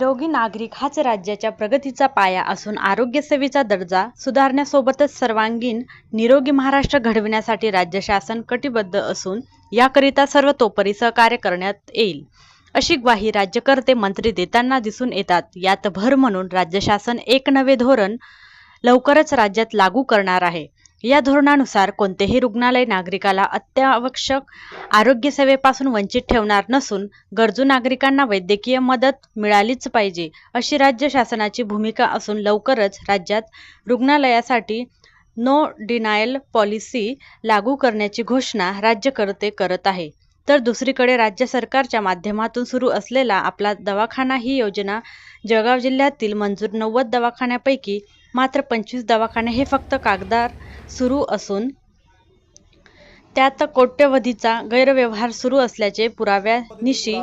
निरोगी नागरिक हाच राज्याच्या प्रगतीचा पाया असून आरोग्यसेवेचा दर्जा सुधारण्यासोबतच सर्वांगीण निरोगी महाराष्ट्र घडविण्यासाठी राज्य शासन कटिबद्ध असून याकरिता सर्वतोपरी सहकार्य करण्यात येईल. अशी ग्वाही राज्यकर्ते मंत्री देताना दिसून येतात. यात भर म्हणून राज्य शासन एक नवे धोरण लवकरच राज्यात लागू करणार आहे. या धोरणानुसार कोणतेही रुग्णालय नागरिकाला अत्यावश्यक आरोग्य सेवेपासून वंचित ठेवणार नसून गरजू नागरिकांना वैद्यकीय मदत मिळालीच पाहिजे अशी राज्य शासनाची भूमिका असून लवकरच राज्यात रुग्णालयासाठी नो डिनायल पॉलिसी लागू करण्याची घोषणा राज्यकर्ते करत आहे. तर दुसरीकडे राज्य सरकारच्या माध्यमातून सुरू असलेला आपला दवाखाना ही योजना जळगाव जिल्ह्यातील मंजूर नव्वद दवाखान्यापैकी मात्र पंचवीस दवाखाने हे फक्त कागदार सुरू असून त्यात कोट्यवधीचा गैरव्यवहार सुरू असल्याचे पुराव्यानिशी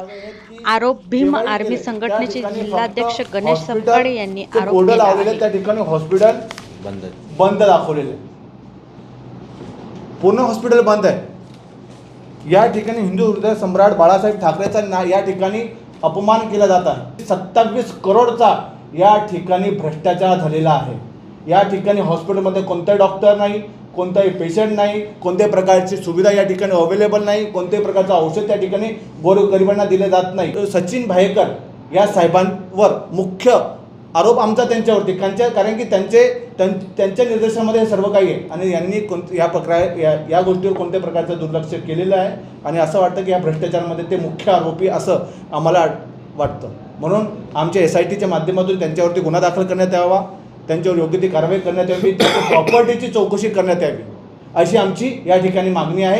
आरोप भीम आर्मी संघटनेचे जिल्हाध्यक्ष गणेश सपकाळे यांनी आरोप बोर्ड केला लावलेले आहे. त्या ठिकाणी हॉस्पिटल बंद. बंद दाखवलेले. पूर्ण हॉस्पिटल बंद आहे. या ठिकाणी हिंदू हृदय सम्राट बाळासाहेब ठाकरेचा ना या ठिकाणी अपमान केला जात आहे. सत्तावीस करोडचा या ठिकाणी भ्रष्टाचार झालेला आहे. या ठिकाणी हॉस्पिटलमध्ये कोणताही डॉक्टर नाही कोणताही पेशंट नाही कोणत्याही प्रकारची सुविधा या ठिकाणी अवेलेबल नाही कोणत्याही प्रकारचं औषध त्या ठिकाणी गोरगरिबांना दिले जात नाही. सचिन भायेकर या साहेबांवर मुख्य आरोप आमचा त्यांच्यावरती. त्यांच्या कारण की त्यांचे त्यां- त्यांच्या निर्देशामध्ये हे सर्व काही आहे. आणि यांनी कोण या प्रकार या या गोष्टीवर कोणत्या प्रकारचं दुर्लक्ष केलेलं आहे. आणि असं वाटतं की या भ्रष्टाचारामध्ये ते मुख्य आरोपी असं आम्हाला वाटतं. म्हणून आमच्या एस आय टीच्या माध्यमातून त्यांच्यावरती गुन्हा दाखल करण्यात यावा त्यांच्यावर योग्य ती कारवाई करण्यात यावी त्यांच्या प्रॉपर्टीची चौकशी करण्यात यावी अशी आमची या ठिकाणी मागणी आहे.